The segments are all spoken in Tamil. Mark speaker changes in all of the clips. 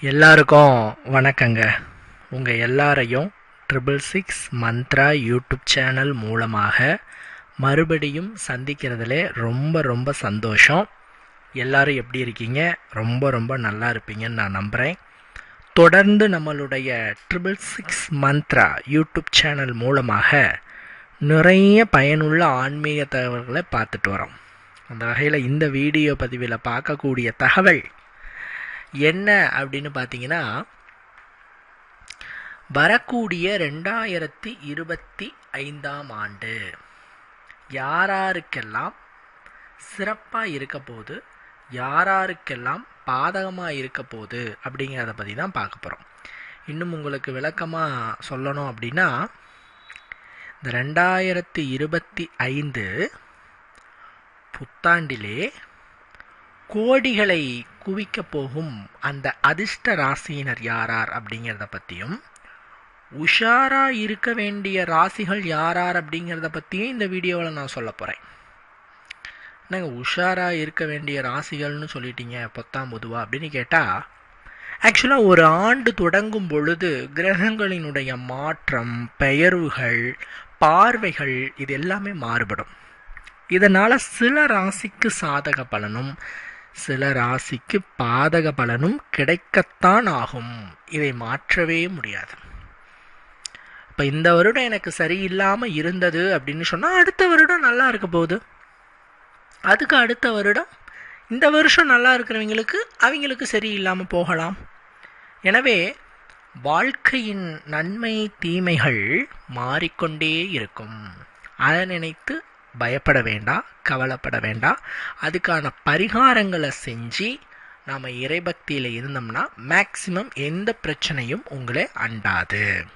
Speaker 1: எல்லாருக்கும் வணக்கங்க. உங்கள் எல்லாரையும் triple six Mantra YouTube channel மூலமாக மறுபடியும் சந்திக்கிறதுல ரொம்ப ரொம்ப சந்தோஷம். எல்லாரும் எப்படி இருக்கீங்க? ரொம்ப ரொம்ப நல்லா இருப்பீங்கன்னு நான் நம்புகிறேன் தொடர்ந்து நம்மளுடைய triple six Mantra YouTube channel மூலமாக நிறைய பயனுள்ள ஆன்மீக தகவல்களை பார்த்துட்டு வரோம். அந்த வகையில் இந்த வீடியோ பதிவில் பார்க்கக்கூடிய தகவல் என்ன அப்படின்னு பார்த்தீங்கன்னா வரக்கூடிய ரெண்டாயிரத்தி இருபத்தி ஐந்தாம் ஆண்டு யாராருக்கெல்லாம் சிறப்பாக இருக்க போது யாராருக்கெல்லாம் பாதகமாக இருக்க போகுது அப்படிங்கிறத பற்றி தான் பார்க்க போகிறோம் இன்னும் உங்களுக்கு விளக்கமாக சொல்லணும் அப்படின்னா இந்த ரெண்டாயிரத்தி இருபத்தி ஐந்து புத்தாண்டிலே கோடிகளை குவிக்கப் போகும் அந்த அதிர்ஷ்ட ராசியினர் யாரார் அப்படிங்கிறத பற்றியும் உஷாராக இருக்க வேண்டிய ராசிகள் யாரார் அப்படிங்கிறத பற்றியும் இந்த வீடியோவில் நான் சொல்ல போகிறேன் என்னங்க உஷாராக இருக்க வேண்டிய ராசிகள்னு சொல்லிட்டீங்க பொத்தாம் பொதுவா அப்படின்னு கேட்டால் ஆக்சுவலாக ஒரு ஆண்டு தொடங்கும் பொழுது கிரகங்களினுடைய மாற்றம் பெயர்வுகள் பார்வைகள் இது எல்லாமே மாறுபடும். இதனால் சில ராசிக்கு சாதக பலனும் சில ராசிக்கு பாதக பலனும் கிடைக்கத்தான் ஆகும். இதை மாற்றவே முடியாது. இப்போ இந்த வருடம் எனக்கு சரியில்லாமல் இருந்தது அப்படின்னு சொன்னால் அடுத்த வருடம் நல்லா இருக்க போகுது. அதுக்கு அடுத்த வருடம் இந்த வருஷம் நல்லா இருக்கிறவங்களுக்கு அவங்களுக்கு சரியில்லாமல் போகலாம். எனவே வாழ்க்கையின் நன்மை தீமைகள் மாறிக்கொண்டே இருக்கும். அதை நினைத்து பயப்பட வேண்டாம் கவலைப்பட வேண்டாம் அதுக்கான பரிகாரங்களை செஞ்சு நாம் இறைபக்தியில் இருந்தோம்னா மேக்சிமம் எந்த பிரச்சனையும் உங்களை அண்டாது.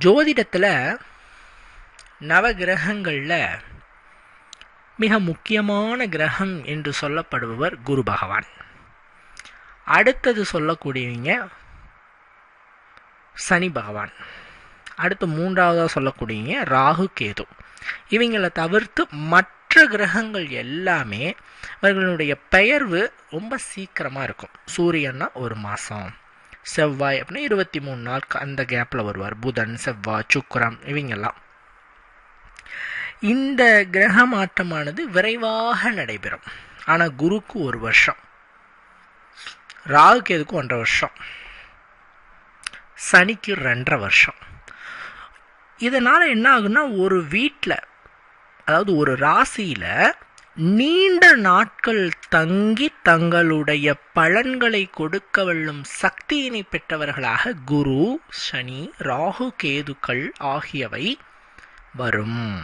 Speaker 1: ஜோதிடத்தில் நவகிரகங்களில் மிக முக்கியமான கிரகம் என்று சொல்லப்படுபவர் குரு பகவான். அடுத்தது சொல்லக்கூடியவங்க சனி பகவான். அடுத்து மூன்றாவதாக சொல்லக்கூடியவங்க ராகு கேது. இவங்களை தவிர்த்து மற்ற கிரகங்கள் எல்லாமே அவர்களுடைய பெயர்வு ரொம்ப சீக்கிரமாக இருக்கும். சூரியன்னா ஒரு மாதம் செவ்வாய் அப்படின்னா இருபத்தி மூணு நாள் அந்த கேப்பில் வருவார். புதன் செவ்வாய் சுக்கரம் இவங்கெல்லாம். இந்த கிரக மாற்றமானது விரைவாக நடைபெறும். ஆனால் குருக்கு ஒரு வருஷம். ராகுக்கு எதுக்கு ஒன்றரை வருஷம்? சனிக்கு ரெண்டரை வருஷம். இதனால் என்ன ஆகுன்னா ஒரு வீட்டில் அதாவது ஒரு ராசியில் நீண்ட நாட்கள் தங்கி தங்களுடைய பலன்களை கொடுக்க வல்லும் சக்தியினை பெற்றவர்களாக குரு சனி ராகு கேதுக்கள் ஆகியவை வரும்.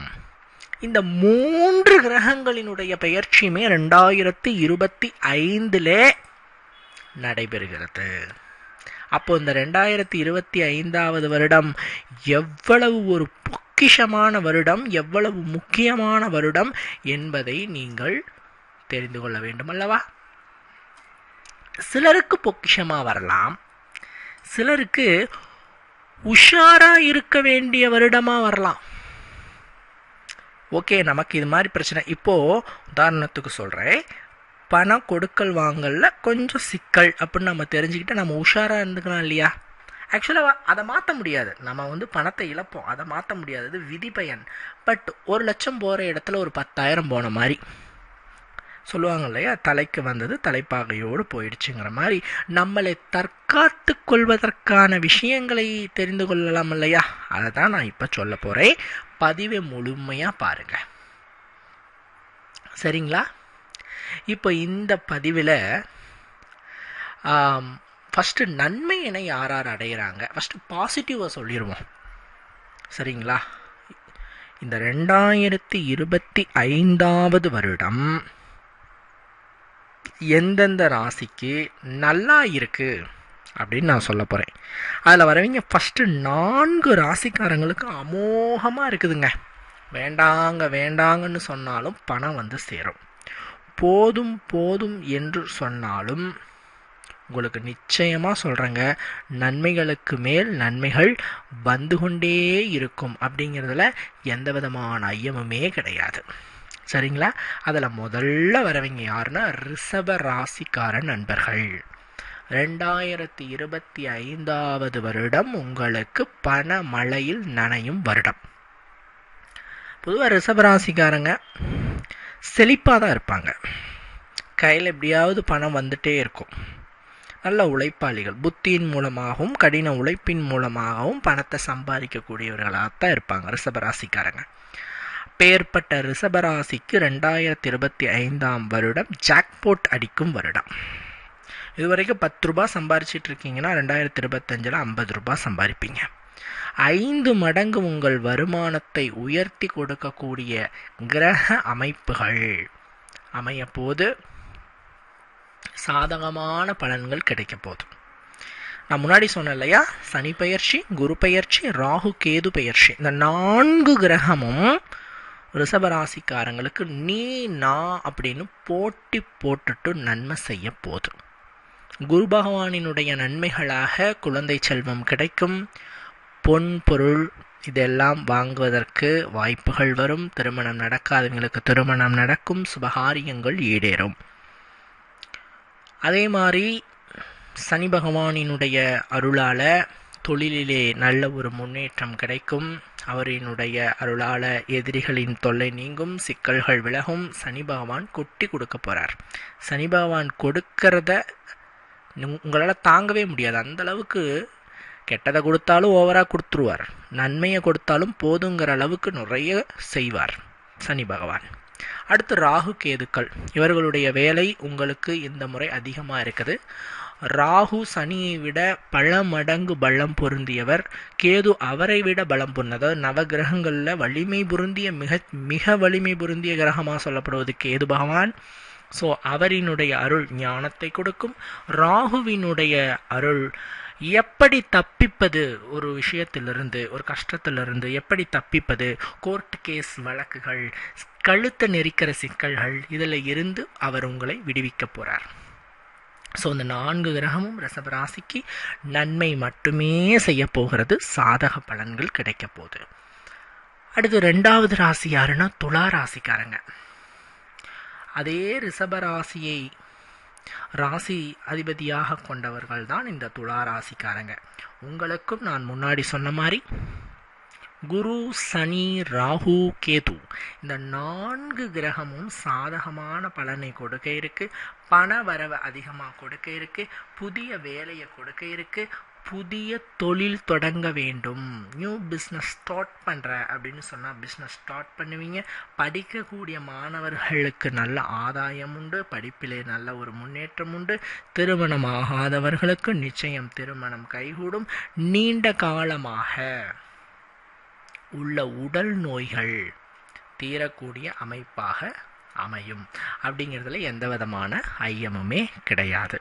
Speaker 1: இந்த மூன்று கிரகங்களினுடைய பெயர்ச்சியுமே ரெண்டாயிரத்தி இருபத்தி ஐந்திலே நடைபெறுகிறது. அப்போ இந்த ரெண்டாயிரத்தி இருபத்தி ஐந்தாவது வருடம் எவ்வளவு ஒரு பொக்கிஷமான வருடம் எவ்வளவு முக்கியமான வருடம் என்பதை நீங்கள் தெரிந்து கொள்ள வேண்டும் அல்லவா? சிலருக்கு பொக்கிஷமாக வரலாம் சிலருக்கு உஷாரா இருக்க வேண்டிய வருடமாக வரலாம். ஓகே நமக்கு இது மாதிரி பிரச்சனை. இப்போது உதாரணத்துக்கு சொல்கிறேன் பணம் கொடுக்கல் வாங்கல கொஞ்சம் சிக்கல் அப்படின்னு நம்ம தெரிஞ்சுக்கிட்டு நம்ம உஷாராக இருந்துக்கலாம் இல்லையா? ஆக்சுவலாக அதை மாற்ற முடியாது. நம்ம வந்து பணத்தை இழப்போம். அதை மாற்ற முடியாது. அது விதி பயன் பட் ஒரு லட்சம் போகிற இடத்துல ஒரு பத்தாயிரம் போன மாதிரி. சொல்லுவாங்க இல்லையா? தலைக்கு வந்தது தலைப்பாகையோடு போயிடுச்சுங்கிற மாதிரி. நம்மளை தற்காத்து கொள்வதற்கான விஷயங்களை தெரிந்து கொள்ளலாம் இல்லையா? அதை தான் நான் இப்போ சொல்ல போகிறேன் பதிவை முழுமையாக பாருங்கள் சரிங்களா? இப்போ இந்த பதிவில் ஃபஸ்ட்டு நன்மையினை யார் யார் அடைகிறாங்க ஃபஸ்ட்டு பாசிட்டிவாக சொல்லிடுவோம் சரிங்களா? இந்த ரெண்டாயிரத்தி இருபத்தி ஐந்தாவது வருடம் எந்தெந்த ராசிக்கு நல்லா இருக்குது அப்படின்னு நான் சொல்ல போகிறேன் அதில் வரவங்க ஃபஸ்ட்டு நான்கு ராசிக்காரங்களுக்கு அமோகமாக இருக்குதுங்க. வேண்டாங்க வேண்டாங்கன்னு சொன்னாலும் பணம் வந்து சேரும். போதும் போதும் என்று சொன்னாலும் உங்களுக்கு நிச்சயமாக சொல்கிறேங்க நன்மைகளுக்கு மேல் நன்மைகள் வந்து கொண்டே இருக்கும் அப்படிங்கிறதுல எந்த விதமான ஐயமுமே கிடையாது. சரிங்களா? அதில் முதல்ல வரவங்க யாருன்னா ரிஷப ராசிக்கார நண்பர்கள். ரெண்டாயிரத்தி இருபத்தி ஐந்தாவது வருடம் உங்களுக்கு பண மழையில் நனையும் வருடம். பொதுவாக ரிஷபராசிக்காரங்க செழிப்பாக தான் இருப்பாங்க. கையில் எப்படியாவது பணம் வந்துட்டே இருக்கும். நல்ல உழைப்பாளிகள். புத்தியின் மூலமாகவும் கடின உழைப்பின் மூலமாகவும் பணத்தை சம்பாதிக்கக்கூடியவர்களாக தான் இருப்பாங்க ரிஷபராசிக்காரங்க. பேர்பட்ட ரிஷபராசிக்கு ரெண்டாயிரத்தி இருபத்தி ஐந்தாம் வருடம் ஜாக்போட் அடிக்கும் வருடம். இது வரைக்கும் பத்து ரூபாய் சம்பாரிச்சிட்டு இருக்கீங்கன்னா ரெண்டாயிரத்தி இருபத்தஞ்சில் ஐம்பது ரூபாய் சம்பாதிப்பீங்க. ஐந்து மடங்கு உங்கள் வருமானத்தை உயர்த்தி கொடுக்கக்கூடிய கிரக அமைப்புகள். அமையப்போது சாதகமான பலன்கள் கிடைக்க போதும் நான் முன்னாடி சொன்னேன் இல்லையா? சனி பெயர்ச்சி குரு பெயர்ச்சி ராகு கேது பெயர்ச்சி. இந்த நான்கு கிரகமும் ரிஷபராசிக்காரங்களுக்கு நீ நான் அப்படின்னு போட்டி போட்டுட்டு நன்மை செய்ய போதும் குரு பகவானினுடைய நன்மைகளாக குழந்தை செல்வம் கிடைக்கும். பொன் பொருள் இதெல்லாம் வாங்குவதற்கு வாய்ப்புகள் வரும். திருமணம் நடக்காதவங்களுக்கு திருமணம் நடக்கும். சுபகாரியங்கள் ஈடேறும். அதே மாதிரி சனி பகவானினுடைய அருளால் தொழிலிலே நல்ல ஒரு முன்னேற்றம் கிடைக்கும். அவரினுடைய அருளால எதிரிகளின் தொல்லை நீங்கும். சிக்கல்கள் விலகும். சனி பகவான் கொட்டி கொடுக்க போகிறார் சனி பகவான் கொடுக்கறத உங்களால் தாங்கவே முடியாது. அந்த அளவுக்கு கெட்டதை கொடுத்தாலும் ஓவராக கொடுத்துருவார். நன்மையை கொடுத்தாலும் போதுங்கிற அளவுக்கு நிறைய செய்வார் சனி பகவான். அடுத்து ராகு கேதுக்கள். இவர்களுடைய வேலை உங்களுக்கு இந்த முறை அதிகமாக இருக்குது. ராகு சனியை விட பல மடங்கு பலம் பொருந்தியவர். கேது அவரை விட பலம் பொருந்த அதாவது நவகிரகங்களில் வலிமை பொருந்திய மிக மிக வலிமை பொருந்திய கிரகமாக சொல்லப்படுவது கேது பகவான். ஸோ அவரினுடைய அருள் ஞானத்தை கொடுக்கும். ராகுவினுடைய அருள் எப்படி தப்பிப்பது? ஒரு விஷயத்திலிருந்து ஒரு கஷ்டத்திலிருந்து எப்படி தப்பிப்பது? கோர்ட் கேஸ் வழக்குகள் கழுத்தை நெரிக்கிற சிக்கல்கள் இதில் இருந்து அவர் உங்களை விடுவிக்க போகிறார் ஸோ இந்த நான்கு கிரகமும் ரிஷபராசிக்கு நன்மை மட்டுமே செய்ய போகிறது. சாதக பலன்கள் கிடைக்க போகுது. அடுத்து ரெண்டாவது ராசி யாருன்னா துலா ராசிக்காரங்க. அதே ரிஷபராசியை ராசி அதிபதியாக கொண்டவர்கள் தான் இந்த துலா ராசிக்காரங்க. உங்களுக்கும் நான் முன்னாடி சொன்ன மாதிரி குரு சனி ராகு கேது இந்த நான்கு கிரகமும் சாதகமான பலனை கொடுக்க இருக்கு. பண வரவை அதிகமாக கொடுக்க இருக்கு. புதிய வேலையை கொடுக்க இருக்கு. புதிய தொழில் தொடங்க வேண்டும். நியூ பிஸ்னஸ் ஸ்டார்ட் பண்ணுற அப்படின்னு சொன்னால் பிஸ்னஸ் ஸ்டார்ட் பண்ணுவீங்க. படிக்கக்கூடிய மாணவர்களுக்கு நல்ல ஆதாயம் உண்டு. படிப்பிலே நல்ல ஒரு முன்னேற்றம் உண்டு. திருமணம் ஆகாதவர்களுக்கு நிச்சயம் திருமணம் கைகூடும். நீண்ட காலமாக உள்ள உடல் நோய்கள் தீரக்கூடிய அமைப்பாக அமையும். அப்படிங்கிறதுல எந்த விதமான ஐயமுமே கிடையாது.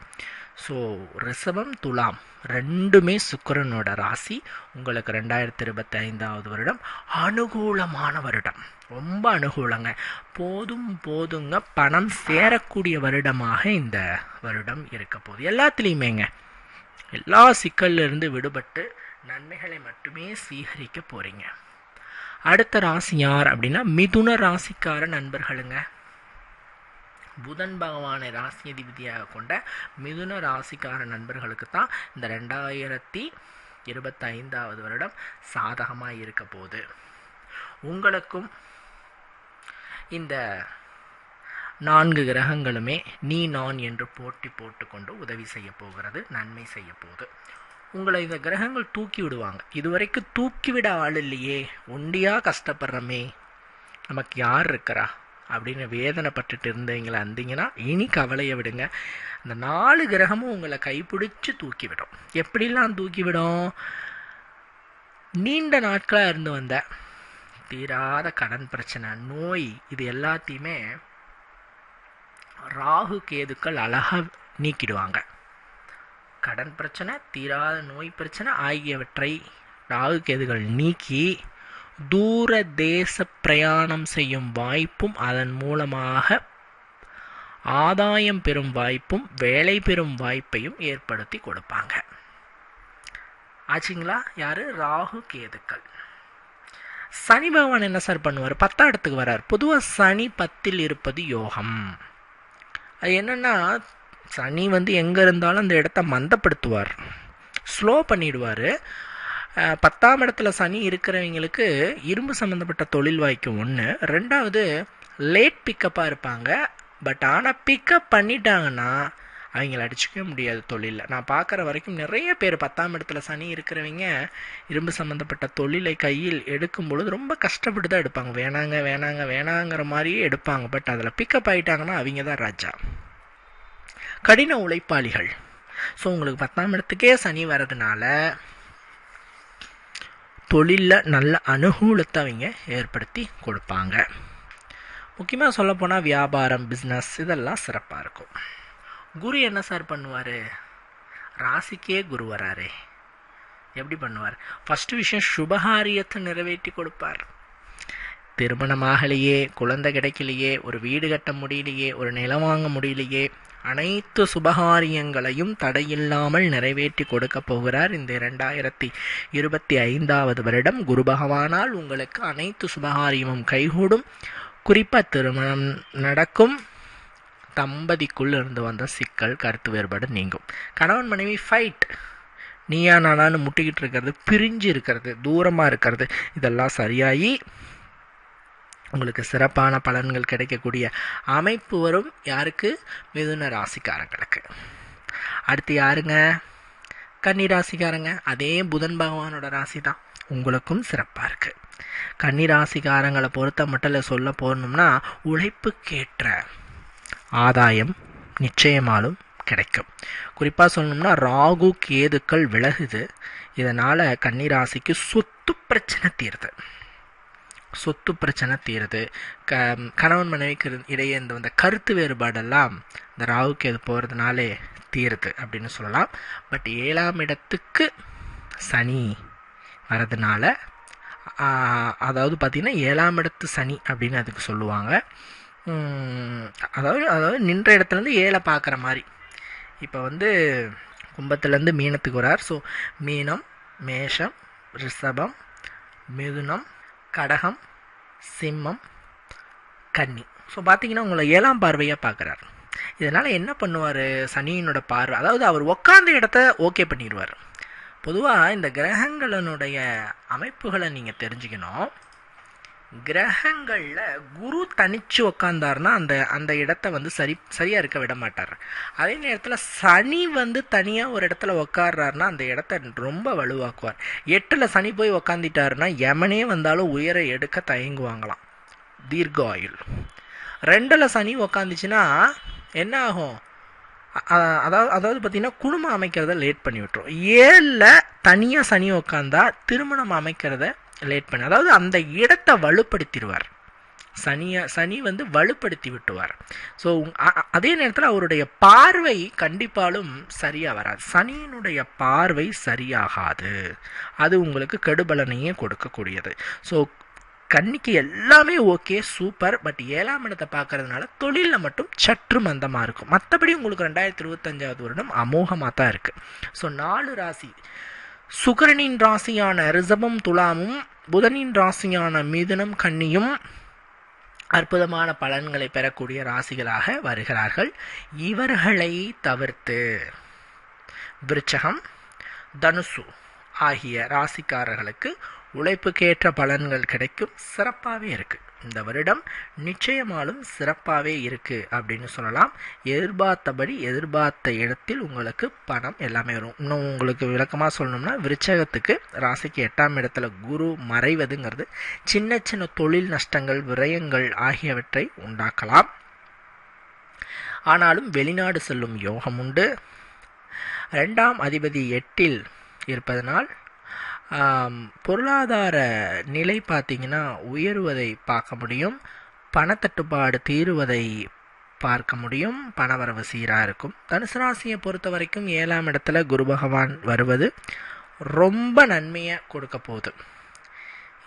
Speaker 1: ஸோ ரிஷபம் துலாம். ரெண்டுமே சுக்கரனோட ராசி. உங்களுக்கு ரெண்டாயிரத்தி இருபத்தி ஐந்தாவது வருடம் அனுகூலமான வருடம். ரொம்ப அனுகூலங்க. போதும் போதுங்க. பணம் சேரக்கூடிய வருடமாக இந்த வருடம் இருக்க போகுது. எல்லாத்துலேயுமேங்க. எல்லா சிக்கல்லிருந்து விடுபட்டு நன்மைகளை மட்டுமே சீகரிக்க போகிறீங்க அடுத்த ராசி யார் அப்படின்னா மிதுன ராசிக்கார நண்பர்களுங்க. புதன் பகவானை ராசி அதிபதியாக கொண்ட மிதுன ராசிக்கார நண்பர்களுக்கு தான் இந்த ரெண்டாயிரத்தி இருபத்தைந்தாவது வருடம் சாதகமாக இருக்க போகுது. உங்களுக்கும் இந்த நான்கு கிரகங்களுமே நீ நான் என்று போட்டி போட்டுக்கொண்டு உதவி செய்ய போகிறது நன்மை செய்ய போகுது. உங்களை இந்த கிரகங்கள் தூக்கி விடுவாங்க. இதுவரைக்கும் தூக்கிவிட ஆள் இல்லையே. ஒண்டியாக கஷ்டப்படுறமே. நமக்கு யார் இருக்கிறா? அப்படின்னு வேதனைப்பட்டுட்டு இருந்தீங்களா இருந்தீங்கன்னா இனி கவலையை விடுங்க. அந்த நாலு கிரகமும் உங்களை கைப்பிடிச்சு தூக்கிவிடும். எப்படிலாம் தூக்கிவிடும்? நீண்ட நாட்களாக இருந்து வந்த தீராத கடன் பிரச்சனை நோய் இது எல்லாத்தையுமே ராகு கேதுக்கள் அழகாக நீக்கிடுவாங்க. கடன் பிரச்சனை தீராத நோய் பிரச்சனை ஆகியவற்றை ராகு கேதுகள் நீக்கி தூர தேச பிரயாணம் செய்யும் வாய்ப்பும் அதன் மூலமாக ஆதாயம் பெறும் வாய்ப்பும் வேலை பெறும் வாய்ப்பையும் ஏற்படுத்தி கொடுப்பாங்க. ஆச்சுங்களா? யாரு? ராகு கேதுக்கள். சனி பகவான் என்ன சார் பண்ணுவார்? பத்தாம் இடத்துக்கு வர்றார் பொதுவாக சனி பத்தில் இருப்பது யோகம். அது என்னன்னா சனி வந்து எங்கே இருந்தாலும் அந்த இடத்த மந்தப்படுத்துவார். ஸ்லோ பண்ணிடுவார். பத்தாம் இடத்துல சனி இருக்கிறவங்களுக்கு இரும்பு சம்மந்தப்பட்ட தொழில் வாய்க்கும் ஒன்று ரெண்டாவது லேட் பிக்கப்பாக இருப்பாங்க. பட் ஆனால் பிக்கப் பண்ணிட்டாங்கன்னா அவங்கள அடிச்சுக்கவே முடியாது தொழிலில். நான் பார்க்குற வரைக்கும் நிறைய பேர் பத்தாம் இடத்துல சனி இருக்கிறவங்க இரும்பு சம்மந்தப்பட்ட தொழிலை கையில் எடுக்கும் பொழுது ரொம்ப கஷ்டப்பட்டு தான் எடுப்பாங்க. வேணாங்க வேணாங்க வேணாங்கிற மாதிரியே எடுப்பாங்க. பட் அதில் பிக்கப் ஆகிட்டாங்கன்னா அவங்க தான் ராஜா. கடின உழைப்பாளிகள். ஸோ உங்களுக்கு பத்தாம் இடத்துக்கே சனி வர்றதுனால தொழிலில் நல்ல அனுகூலத்தை அவங்க ஏற்படுத்தி கொடுப்பாங்க. முக்கியமாக சொல்லப்போனால் வியாபாரம் பிஸ்னஸ் இதெல்லாம் சிறப்பாக இருக்கும். குரு என்ன சார் பண்ணுவார்? ராசிக்கே குரு வராரே. எப்படி பண்ணுவார்? ஃபஸ்ட்டு விஷயம் சுபகாரியத்தை நிறைவேற்றி கொடுப்பார். திருமணமாகலையே குழந்தை கிடைக்கலையே ஒரு வீடு கட்ட முடியலையே ஒரு நிலம் வாங்க முடியலையே அனைத்து சுபகாரியங்களையும் தடையில்லாமல் நிறைவேற்றி கொடுக்க போகிறார் இந்த இரண்டாயிரத்தி இருபத்தி ஐந்தாவது வருடம். குரு பகவானால் உங்களுக்கு அனைத்து சுபகாரியமும் கைகூடும். குறிப்பாக திருமணம் நடக்கும். தம்பதிக்குள் இருந்து வந்த சிக்கல் கருத்து வேறுபாடு நீங்கும். கணவன் மனைவி ஃபைட் நீயா நானான்னு முட்டிக்கிட்டு இருக்கிறது பிரிஞ்சு இருக்கிறது தூரமாக இருக்கிறது இதெல்லாம் சரியாகி உங்களுக்கு சிறப்பான பலன்கள் கிடைக்கக்கூடிய அமைப்பு வரும் யாருக்கு? மிதுன ராசிக்காரங்களுக்கு. அடுத்து யாருங்க? கன்னி ராசிக்காரங்க. அதே புதன் பகவானோட ராசி தான் உங்களுக்கும் சிறப்பாக இருக்குது கன்னி ராசிக்காரங்களை பொறுத்த மட்டும் சொல்ல போகணும்னா உழைப்புக்கேற்ற ஆதாயம் நிச்சயமாலும் கிடைக்கும். குறிப்பாக சொல்லணும்னா ராகு கேதுக்கள் விலகுது. இதனால் கன்னிராசிக்கு சொத்து பிரச்சனை தீருது. சொத்து பிரச்சனை தீருது. க கணவன் மனைவிக்கு இடையே இந்த வந்த கருத்து வேறுபாடெல்லாம் இந்த ராவுக்கு அது போகிறதுனாலே தீருது அப்படின்னு சொல்லலாம். பட் ஏழாம் இடத்துக்கு சனி வரதுனால அதாவது பார்த்திங்கன்னா ஏழாம் இடத்து சனி அப்படின்னு அதுக்கு சொல்லுவாங்க. அதாவது அதாவது நின்ற இடத்துலேருந்து ஏழை பார்க்குற மாதிரி. இப்போ வந்து கும்பத்துலேருந்து மீனத்துக்கு வரார். ஸோ மீனம் மேஷம் ரிஷபம் மிதுனம் கடகம் சிம்மம் கன்னி. ஸோ பார்த்தீங்கன்னா உங்களை ஏழாம் பார்வையாக பார்க்குறாரு இதனால் என்ன பண்ணுவார்? சனியினோட பார்வை அதாவது அவர் உட்காந்த இடத்த ஓகே பண்ணிடுவார் பொதுவாக இந்த கிரகங்களினுடைய அமைப்புகளை நீங்கள் தெரிஞ்சுக்கணும். கிரகங்களில் குரு தனிச்சு உக்காந்தார்னா அந்த அந்த இடத்த வந்து சரி சரியாக இருக்க விட மாட்டார். அதே நேரத்தில் சனி வந்து தனியாக ஒரு இடத்துல உக்காடுறாருனா அந்த இடத்த ரொம்ப வலுவாக்குவார். எட்டில் சனி போய் உக்காந்துட்டாருன்னா யமனே வந்தாலும் உயர எடுக்க தயங்குவாங்களாம். தீர்க்க ஆயுள். ரெண்டில் சனி உக்காந்துச்சுன்னா என்ன ஆகும்? அதாவது அதாவது பார்த்தீங்கன்னா குடும்பம் அமைக்கிறத லேட் பண்ணி விட்டுரும். ஏழில் தனியாக சனி உக்காந்தா திருமணம் அமைக்கிறத லேட் பண்ணி அதாவது அந்த இடத்தை வலுப்படுத்திடுவார். சனியை சனி வந்து வலுப்படுத்தி விட்டுவார். ஸோ அதே நேரத்தில் அவருடைய பார்வை கண்டிப்பாலும் சரியாக வராது. சனியினுடைய பார்வை சரியாகாது. அது உங்களுக்கு கெடுபலனையே கொடுக்கக்கூடியது. ஸோ கண்ணிக்கு எல்லாமே ஓகே சூப்பர். பட் ஏழாம் இடத்தை பார்க்கறதுனால தொழிலில் மட்டும் சற்று மந்தமாக இருக்கும். மற்றபடி உங்களுக்கு ரெண்டாயிரத்தி இருபத்தஞ்சாவது வருடம் அமோகமாக தான் இருக்குது ஸோ நாலு ராசி. சுக்கரனின் ராசியான ரிஷபம் துலாமும் புதனின் ராசியான மிதுனம் கன்னியும் அற்புதமான பலன்களை பெறக்கூடிய ராசிகளாக வருகிறார்கள். இவர்களை தவிர்த்து விருச்சகம் தனுசு ஆகிய ராசிக்காரர்களுக்கு உழைப்புக்கேற்ற பலன்கள் கிடைக்கும். சிறப்பாகவே இருக்குது இந்த வருடம் நிச்சயமாலும் சிறப்பாகவே இருக்குது அப்படின்னு சொல்லலாம். எதிர்பார்த்தபடி எதிர்பார்த்த இடத்தில் உங்களுக்கு பணம் எல்லாமே வரும். இன்னும் உங்களுக்கு விளக்கமாக சொல்லணும்னா விருச்சகத்துக்கு ராசிக்கு எட்டாம் இடத்துல குரு மறைவதுங்கிறது சின்ன சின்ன தொழில் நஷ்டங்கள் விரயங்கள் ஆகியவற்றை உண்டாக்கலாம். ஆனாலும் வெளிநாடு செல்லும் யோகம் உண்டு. ரெண்டாம் அதிபதி எட்டில் இருப்பதனால் பொருளாதார நிலை பார்த்திங்கன்னா உயருவதை பார்க்க முடியும். பணத்தட்டுப்பாடு தீருவதை பார்க்க முடியும். பணவரவு சீராக இருக்கும். தனுசு ராசியை பொறுத்த வரைக்கும் ஏழாம் இடத்துல குரு பகவான் வருவது ரொம்ப நன்மையை கொடுக்க போகுது.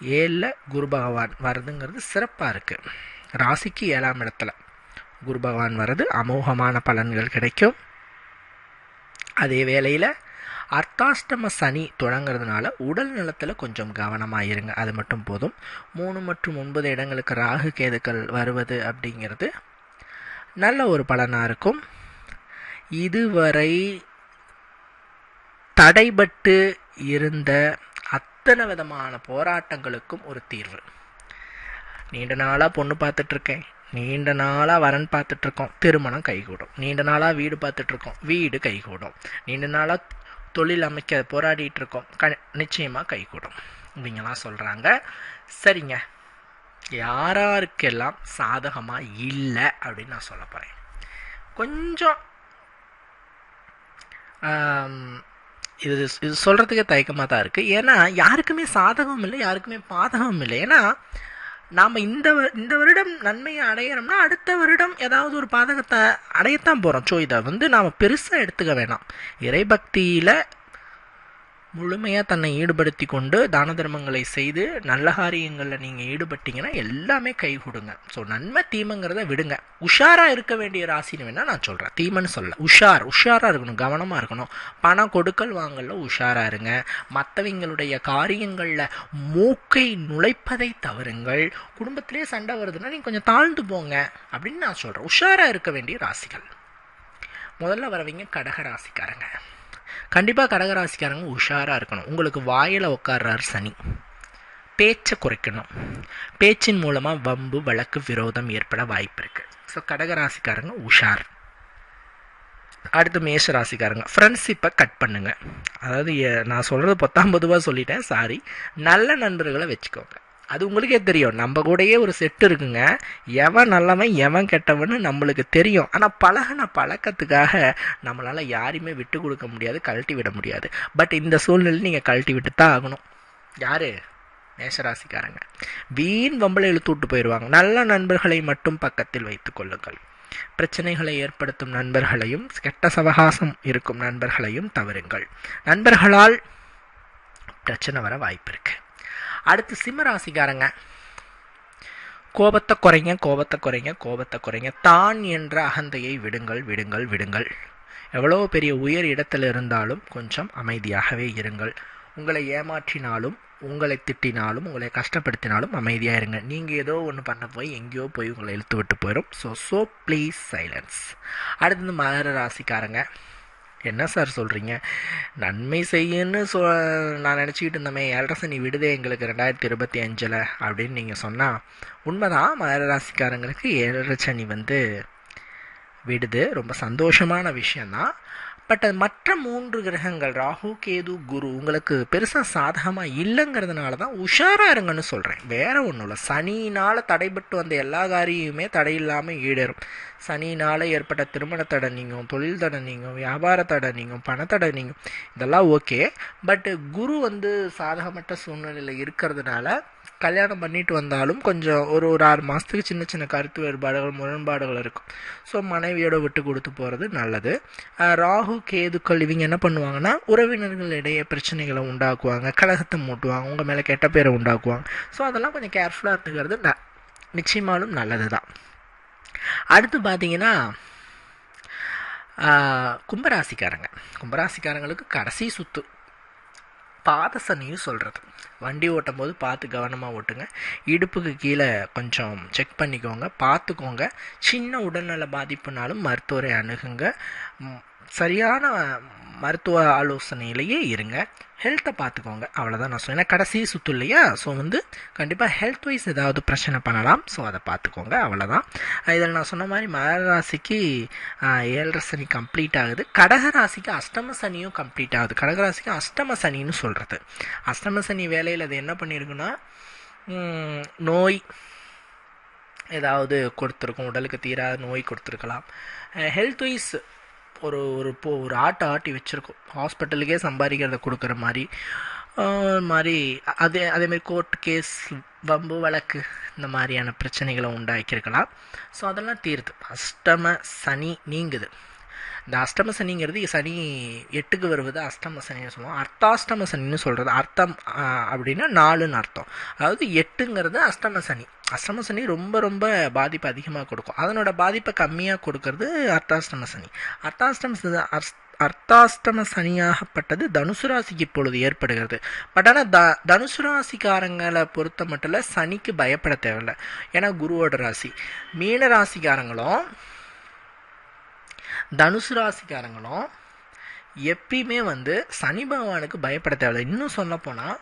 Speaker 1: ஏழில் குரு பகவான் வருதுங்கிறது சிறப்பாக இருக்குது ராசிக்கு ஏழாம் இடத்துல குரு பகவான் வர்றது அமோகமான பலன்கள் கிடைக்கும். அதே வேளையில் அர்த்தாஷ்டம சனி தொடங்கிறதுனால உடல் நலத்தில் கொஞ்சம் கவனமாக இருங்க. அது மட்டும் போதும். மூணு மற்றும் ஒன்பது இடங்களுக்கு ராகு கேதுக்கள் வருவது அப்படிங்கிறது நல்ல ஒரு பலனாக இருக்கும். இதுவரை தடைபட்டு இருந்த அத்தனை விதமான போராட்டங்களுக்கும் ஒரு தீர்வு. நீண்ட நாளாக பொண்ணு பார்த்துட்ருக்கேன். நீண்ட நாளாக வரன் பார்த்துட்ருக்கோம். திருமணம் கைகூடும். நீண்ட நாளாக வீடு பார்த்துட்ருக்கோம். வீடு கைகூடும். நீண்ட நாளாக தொழில் அமைக்க போராடிட்டு இருக்கோம் க நிச்சயமாக கைகூடும். இவங்கெல்லாம் சொல்கிறாங்க சரிங்க. யாராருக்கெல்லாம் சாதகமாக இல்லை அப்படின்னு நான் சொல்ல போகிறேன் கொஞ்சம் இது இது சொல்கிறதுக்கே தயக்கமாக தான் இருக்குது ஏன்னா யாருக்குமே சாதகமும் இல்லை யாருக்குமே பாதகம் இல்லை. ஏன்னா நாம் இந்த இந்த வருடம் நன்மையை அடையிறோம்னா அடுத்த வருடம் ஏதாவது ஒரு பாதகத்தை அடையத்தான் போகிறோம் ஸோ இதை வந்து நாம் பெருசாக எடுத்துக்க வேணாம். இறைபக்தியில் முழுமையாக தன்னை ஈடுபடுத்தி கொண்டு தான தர்மங்களை செய்து நல்ல காரியங்களில் நீங்கள் ஈடுபட்டீங்கன்னா எல்லாமே கை கொடுங்க. ஸோ நன்மை தீமைங்கிறத விடுங்க. உஷாராக இருக்க வேண்டிய ராசின்னு வேணால் நான் சொல்கிறேன் தீமைன்னு சொல்ல உஷார் உஷாராக இருக்கணும் கவனமாக இருக்கணும். பணம் கொடுக்கல் வாங்கல உஷாராக இருங்க. மற்றவங்களுடைய காரியங்களில் மூக்கை நுழைப்பதை தவறுங்கள். குடும்பத்திலே சண்டை வருதுன்னா நீங்கள் கொஞ்சம் தாழ்ந்து போங்க அப்படின்னு நான் சொல்கிறேன் உஷாராக இருக்க வேண்டிய ராசிகள். முதல்ல வரவங்க கடக ராசிக்காரங்க. கண்டிப்பாக கடகராசிக்காரங்க உஷாராக இருக்கணும். உங்களுக்கு வாயில் உட்கார்றாரு சனி. பேச்சை குறைக்கணும். பேச்சின் மூலமாக வம்பு வழக்கு விரோதம் ஏற்பட வாய்ப்பு இருக்குது ஸோ கடகராசிக்காரங்க உஷார். அடுத்து மேஷ ராசிக்காரங்க ஃப்ரெண்ட்ஷிப்பை கட் பண்ணுங்கள் அதாவது நான் சொல்கிறது பத்தாம் பொதுவாக சொல்லிட்டேன். சாரி நல்ல நண்பர்களை வச்சுக்கோங்க. அது உங்களுக்கே தெரியும். நம்ம கூடயே ஒரு செட்டு இருக்குங்க. எவன் நல்லவன் எவன் கெட்டவன்னு நம்மளுக்கு தெரியும். ஆனால் பழகின பழக்கத்துக்காக நம்மளால் யாரையுமே விட்டு கொடுக்க முடியாது கழட்டி விட முடியாது. பட் இந்த சூழ்நிலை நீங்கள் கழட்டி விட்டு தான் ஆகணும். யார்? மேஷராசிக்காரங்க. வீண் வம்பளை இழுத்து விட்டு போயிடுவாங்க நல்ல நண்பர்களை மட்டும் பக்கத்தில் வைத்துக் கொள்ளுங்கள். பிரச்சனைகளை ஏற்படுத்தும் நண்பர்களையும் கெட்ட சவகாசம் இருக்கும் நண்பர்களையும் தவறுங்கள். நண்பர்களால் பிரச்சனை வர வாய்ப்பு இருக்குது அடுத்து சிம்ம ராசிக்காரங்க கோபத்தை குறைங்க கோபத்தை குறைங்க கோபத்தை குறைங்க. தான் என்ற அகந்தையை விடுங்கள் விடுங்கள் விடுங்கள். எவ்வளோ பெரிய உயர் இடத்தில் இருந்தாலும் கொஞ்சம் அமைதியாகவே இருங்கள். உங்களை ஏமாற்றினாலும் உங்களை திட்டினாலும் உங்களை கஷ்டப்படுத்தினாலும் அமைதியாக இருங்க. நீங்கள் ஏதோ ஒன்று பண்ண போய் எங்கேயோ போய் உங்களை இழுத்து விட்டு போயிடும் ஸோ ஸோ ப்ளீஸ் சைலன்ஸ் அடுத்தது மகர ராசிக்காரங்க. என்ன சார் சொல்கிறீங்க நன்மை செய்யுன்னு சொ நான் நினச்சிக்கிட்டு இருந்தோமே ஏழரசனி விடுதே எங்களுக்கு ரெண்டாயிரத்தி இருபத்தி அஞ்சில் அப்படின்னு நீங்கள் சொன்னால் உண்மைதான் மகர ராசிக்காரங்களுக்கு ஏழரசனி வந்து விடுது. ரொம்ப சந்தோஷமான விஷயந்தான் பட் அது மற்ற மூன்று கிரகங்கள் ராகு கேது குரு உங்களுக்கு பெருசாக சாதகமாக இல்லைங்கிறதுனால தான் உஷாராக இருங்கன்னு சொல்கிறேன் வேற ஒன்றும் இல்லை. சனினால் தடைபட்டு வந்த எல்லா காரியுமே தடையில்லாமல் ஈடேறும். சனினால் ஏற்பட்ட திருமண தடை நீங்கும் தொழில் தடை நீங்கும் வியாபார தடை நீங்கும் பணத்தடை நீங்கும் இதெல்லாம் ஓகே பட் குரு வந்து சாதகமற்ற சூழ்நிலையில் இருக்கிறதுனால கல்யாணம் பண்ணிட்டு வந்தாலும் கொஞ்சம் ஒரு ஒரு ஆறு மாதத்துக்கு சின்ன சின்ன கருத்து வேறுபாடுகள் முரண்பாடுகள் இருக்கும். ஸோ மனைவியோட விட்டு கொடுத்து போகிறது நல்லது. ராகு கேதுக்கள் இவங்க என்ன பண்ணுவாங்கன்னா உறவினர்கள் இடையே பிரச்சனைகளை உண்டாக்குவாங்க கழகத்தை மூட்டுவாங்க உங்கள் மேலே கெட்ட பேரை உண்டாக்குவாங்க. ஸோ அதெல்லாம் கொஞ்சம் கேர்ஃபுல்லாக இருந்துக்கிறது ந நிச்சயமாலும் நல்லது தான் அடுத்து பார்த்தீங்கன்னா கும்பராசிக்காரங்க. கும்பராசிக்காரங்களுக்கு கடைசி சுத்து. பாதசனையும் சொல்கிறது வண்டி ஓட்டும் போது பார்த்து கவனமாக ஓட்டுங்க. இடுப்புக்கு கீழே கொஞ்சம் செக் பண்ணிக்கோங்க. பார்த்துக்கோங்க. சின்ன உடல்நல பாதிப்புனாலும் மருத்துவரை அணுகுங்க. சரியான மருத்துவ ஆலோசனையிலேயே இருங்க. ஹெல்த்தை பார்த்துக்கோங்க. அவ்வளோதான் நான் சொன்னேன். கடைசி சுற்று இல்லையா? ஸோ வந்து கண்டிப்பாக ஹெல்த் வைஸ் ஏதாவது பிரச்சனை பண்ணலாம். ஸோ அதை பார்த்துக்கோங்க. அவ்வளோதான் இதில் நான் சொன்ன மாதிரி மகர ராசிக்கு ஏழரை சனி கம்ப்ளீட் ஆகுது. கடக ராசிக்கு அஷ்டம சனியும் கம்ப்ளீட் ஆகுது. கடகராசிக்கு அஷ்டம சனின்னு சொல்கிறது அஷ்டம சனி வேலையில் அது என்ன பண்ணியிருக்குன்னா நோய் ஏதாவது கொடுத்துருக்கும். உடலுக்கு தீராத நோய் கொடுத்துருக்கலாம். ஹெல்த் வைஸ் ஒரு ஒரு இப்போ ஒரு ஆட்டை ஆட்டி வச்சுருக்கோம். ஹாஸ்பிட்டலுக்கே சம்பாதிக்கிறத கொடுக்குற மாதிரி. மாதிரி அதே அதேமாரி கோர்ட் கேஸ் வம்பு வழக்கு இந்த மாதிரியான பிரச்சனைகளை உண்டாக்கியிருக்கலாம். ஸோ அதெல்லாம் தீருது. அஷ்டம சனி நீங்குது. இந்த அஷ்டம சனிங்கிறது சனி எட்டுக்கு வருவது அஷ்டம சனின்னு சொல்லுவோம். அர்த்தாஷ்டம சனின்னு சொல்கிறது அர்த்தம் அப்படின்னா நாலுன்னு அர்த்தம். அதாவது எட்டுங்கிறது அஷ்டம சனி அஷ்டம சனி ரொம்ப ரொம்ப பாதிப்பு அதிகமாக கொடுக்கும். அதனோட பாதிப்பை கம்மியாக கொடுக்கறது அர்த்தாஷ்டம சனி அர்த்தாஷ்டம அர்த்தாஷ்டம சனியாகப்பட்டது தனுசு ராசிக்கு இப்பொழுது ஏற்படுகிறது. பட் ஆனால் த தனுசு ராசிக்காரங்களை பொறுத்த மட்டும் சனிக்கு பயப்பட தேவையில்லை. ஏன்னா குருவோட ராசி. மீன ராசிக்காரங்களும் தனுசு ராசிக்காரங்களும் எப்பயுமே வந்து சனி பகவானுக்கு பயப்பட தேவையில்லை. இன்னும் சொல்லப்போனால்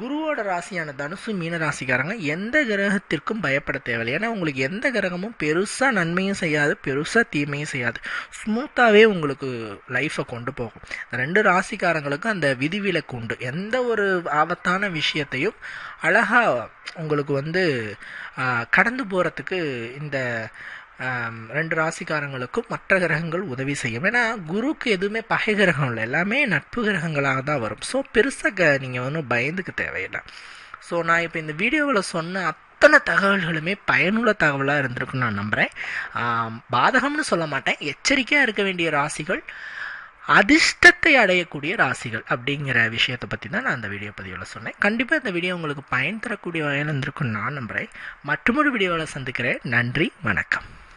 Speaker 1: குருவோட ராசியான தனுசு மீன ராசிக்காரங்க எந்த கிரகத்திற்கும் பயப்பட தேவையில்லை. ஏன்னா உங்களுக்கு எந்த கிரகமும் பெருசாக நன்மையும் செய்யாது பெருசாக தீமையும் செய்யாது. ஸ்மூத்தாகவே உங்களுக்கு லைஃப்பை கொண்டு போகும். ரெண்டு ராசிக்காரங்களுக்கும் அந்த விதிவிலக்கு உண்டு. எந்த ஒரு ஆபத்தான விஷயத்தையும் அழகாக உங்களுக்கு வந்து கடந்து போகிறதுக்கு இந்த ரெண்டு ராசிக்காரங்களுக்கும் மற்ற கிரகங்கள் உதவி செய்யும். ஏன்னா குருக்கு எதுவுமே பகை கிரகம் இல்லை. எல்லாமே நட்பு கிரகங்களாக தான் வரும். ஸோ பெருசாக நீங்கள் ஒன்றும் பயந்துக்க தேவையில்லை. ஸோ நான் இப்போ இந்த வீடியோவில் சொன்ன அத்தனை தகவல்களுமே பயனுள்ள தகவலாக இருந்திருக்குன்னு நான் நம்புகிறேன் பாதகம்னு சொல்ல மாட்டேன். எச்சரிக்கையாக இருக்க வேண்டிய ராசிகள் அதிர்ஷ்டத்தை அடையக்கூடிய ராசிகள் அப்படிங்கிற விஷயத்தை பற்றி தான் நான் அந்த வீடியோ பதிவில் சொன்னேன். கண்டிப்பாக இந்த வீடியோ உங்களுக்கு பயன் தரக்கூடிய வகையில் இருந்திருக்குன்னு நான் நம்புகிறேன் மற்றொரு வீடியோவில் சந்திக்கிறேன். நன்றி வணக்கம்.